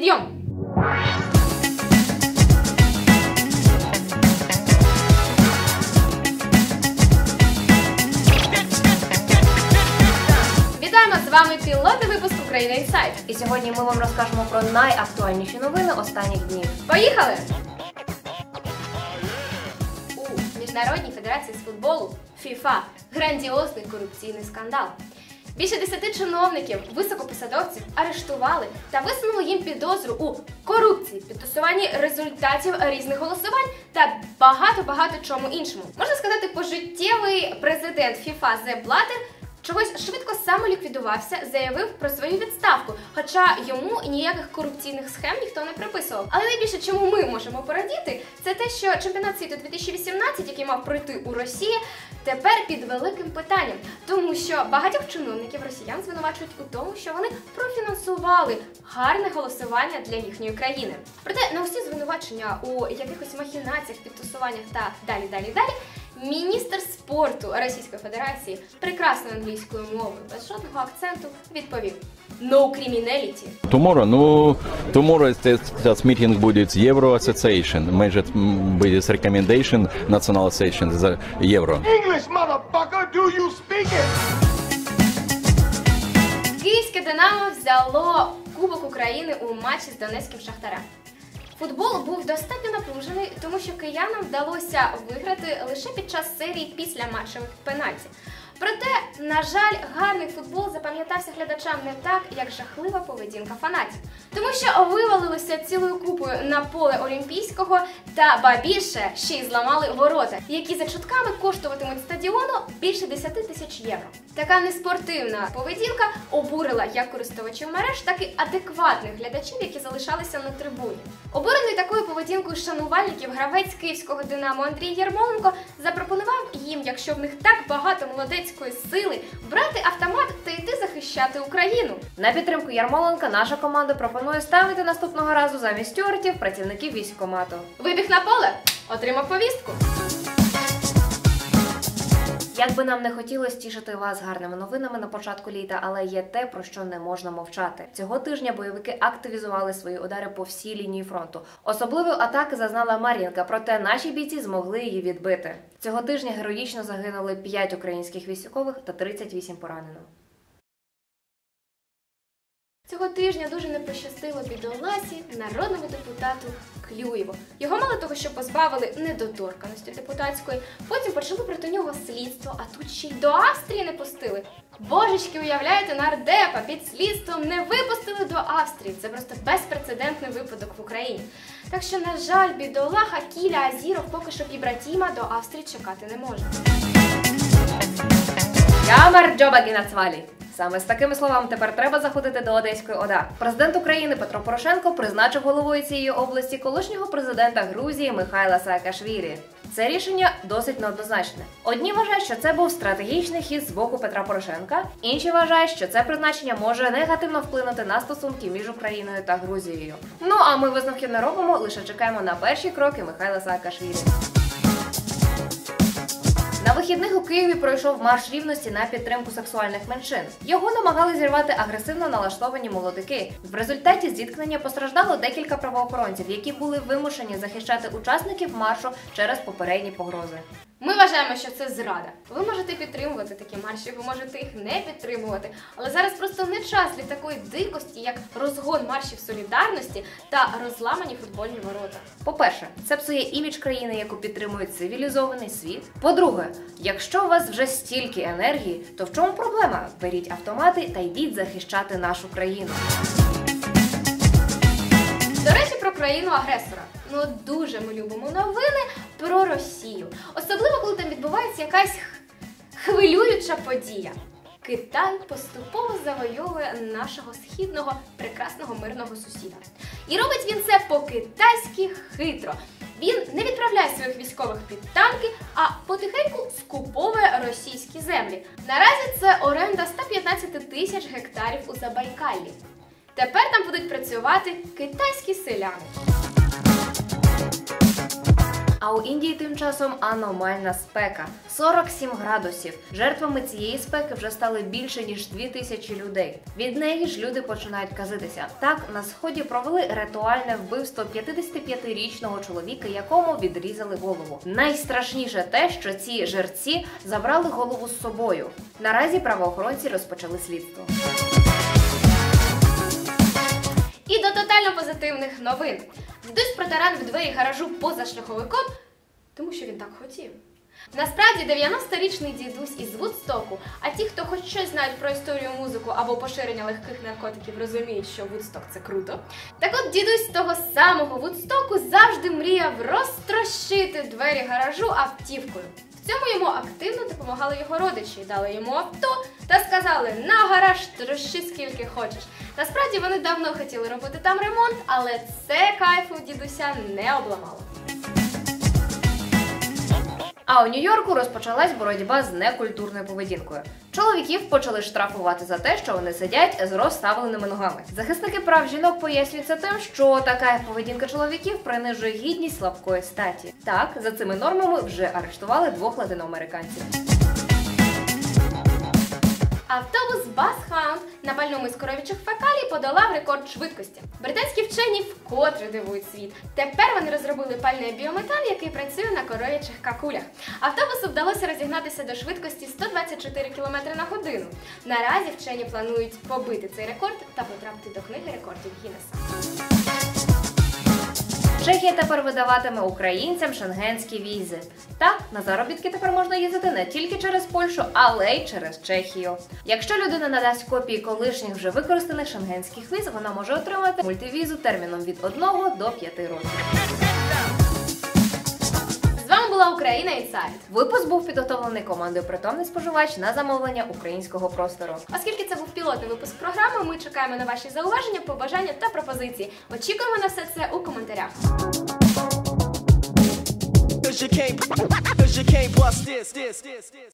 Підйом! Вітаємо з вами пілотний випуск України Інсайт. І сьогодні ми вам розкажемо про найактуальніші новини останніх днів. Поїхали! У Міжнародній федерації з футболу ФІФА грандіозний корупційний скандал. Більше десяти чиновників, високопосадовців арештували та висунули їм підозру у корупції, підтасуванні результатів різних голосувань та багато-багато чому іншому. Можна сказати, пожиттєвий президент ФІФА Зе Блатер чогось швидко самоліквідувався, заявив про свою відставку, хоча йому ніяких корупційних схем ніхто не приписував. Але найбільше, чому ми можемо порадіти, це те, що чемпіонат світу 2018, який мав пройти у Росії, тепер під великим питанням, тому що багатьох чиновників росіян звинувачують у тому, що вони профінансували гарне голосування для їхньої країни. Проте на усі звинувачення у якихось махінаціях, підтасуваннях та далі, далі, далі. Міністр спорту Російської Федерації прекрасною англійською мовою без жодного акценту відповів «No criminality». Tomorrow, ну, tomorrow этот meeting будет Euro Association. Может быть recommendation National Association за Euro. English, motherfucker, do you speak it? Київське Динамо взяло Кубок України у матчі з Донецьким Шахтарем. Футбол був достатньо напружений, тому що киянам вдалося виграти лише під час серії після матчевих пенальтів. Проте, на жаль, гарний футбол запам'ятався глядачам не так, як жахлива поведінка фанатів, тому що вивалилися цілою купою на поле Олімпійського та ба більше ще й зламали ворота, які за чутками коштуватимуть стадіону більше 10 тисяч євро. Така неспортивна поведінка обурила як користувачів мереж, так і адекватних глядачів, які залишалися на трибуні. Обурений такою поведінкою шанувальників гравець київського динамо Андрій Ярмоленко запропонував їм, якщо в них так багато молодецької сили, брати автомат та йти захищати Україну. На підтримку Ярмоленка наша команда пропонує ставити наступного разу замість стюартів працівників військкомату. Вибіг на поле, отримав повістку. Як би нам не хотілося тішити вас гарними новинами на початку літа, але є те, про що не можна мовчати. Цього тижня бойовики активізували свої удари по всій лінії фронту. Особливої атаки зазнала Мар'їнка, проте наші бійці змогли її відбити. Цього тижня героїчно загинули 5 українських військових та 38 поранено. Цього тижня дуже не пощастило бідоласі народному депутату Клюєву. Його мало того, що позбавили недоторканості депутатської, потім почали проти нього слідство, а тут ще й до Австрії не пустили. Божечки, уявляєте, нардепа під слідством не випустили до Австрії. Це просто безпрецедентний випадок в Україні. Так що, на жаль, бідолаха Кіля Азіров поки що пібратіма до Австрії чекати не може. Камер Джоба Гінацвалі. Саме з такими словами тепер треба заходити до Одеської ОДА. Президент України Петро Порошенко призначив головою цієї області колишнього президента Грузії Михайла Саакашвілі. Це рішення досить неоднозначне. Одні вважають, що це був стратегічний хід з боку Петра Порошенка, інші вважають, що це призначення може негативно вплинути на стосунки між Україною та Грузією. Ну а ми висновків не робимо, лише чекаємо на перші кроки Михайла Саакашвілі. Вихідних у Києві пройшов марш рівності на підтримку сексуальних меншин. Його намагали зірвати агресивно налаштовані молодики. В результаті зіткнення постраждало декілька правоохоронців, які були вимушені захищати учасників маршу через попередні погрози. Ми вважаємо, що це зрада. Ви можете підтримувати такі марші, ви можете їх не підтримувати. Але зараз просто не час для такої дикості, як розгон маршів солідарності та розламані футбольні ворота. По-перше, це псує імідж країни, яку підтримує цивілізований світ. По-друге, якщо у вас вже стільки енергії, то в чому проблема? Беріть автомати та йдіть захищати нашу країну. Країну-агресора. Ну дуже ми любимо новини про Росію. Особливо, коли там відбувається якась хвилююча подія. Китай поступово завойовує нашого східного прекрасного мирного сусіда. І робить він це по-китайськи хитро. Він не відправляє своїх військових під танки, а потихеньку скуповує російські землі. Наразі це оренда 115 тисяч гектарів у Забайкаллі. Тепер там будуть працювати китайські селяни. А у Індії тим часом аномальна спека 47 градусів. Жертвами цієї спеки вже стали більше ніж 2 тисячі людей. Від неї ж люди починають казитися. Так на сході провели ритуальне вбивство 55-річного чоловіка, якому відрізали голову. Найстрашніше те, що ці жерці забрали голову з собою. Наразі правоохоронці розпочали слідство. Тотально позитивних новин. Дідусь протаран в двері гаражу позашляховиком, тому що він так хотів. Насправді 90-річний дідусь із Вудстоку, а ті, хто хоч щось знають про історію музику або поширення легких наркотиків, розуміють, що Вудсток це круто. Так от дідусь того самого Вудстоку завжди мріяв розтрощити двері гаражу автівкою. Цьому йому активно допомагали його родичі, дали йому авто та сказали: на гараж трощи скільки хочеш. Насправді вони давно хотіли робити там ремонт, але це кайфу дідуся не обламало. А у Нью-Йорку розпочалась боротьба з некультурною поведінкою. Чоловіків почали штрафувати за те, що вони сидять з розставленими ногами. Захисники прав жінок пояснюють це тим, що така поведінка чоловіків принижує гідність слабкої статі. Так, за цими нормами вже арештували двох латиноамериканців. Автобус Басхаунд на пальному із коров'ячих фекалій подолав рекорд швидкості. Британські вчені вкотре дивують світ. Тепер вони розробили пальний біометан, який працює на коров'ячих какулях. Автобусу вдалося розігнатися до швидкості 124 км на годину. Наразі вчені планують побити цей рекорд та потрапити до книги рекордів Гіннеса. Чехія тепер видаватиме українцям шенгенські візи. Так, на заробітки тепер можна їздити не тільки через Польщу, але й через Чехію. Якщо людина надасть копії колишніх вже використаних шенгенських віз, вона може отримати мультивізу терміном від 1 до 5 років. Була Україна Інсайд. Випуск був підготовлений командою Притомний споживач на замовлення українського простору. Оскільки це був пілотний випуск програми, ми чекаємо на ваші зауваження, побажання та пропозиції. Очікуємо на все це у коментарях.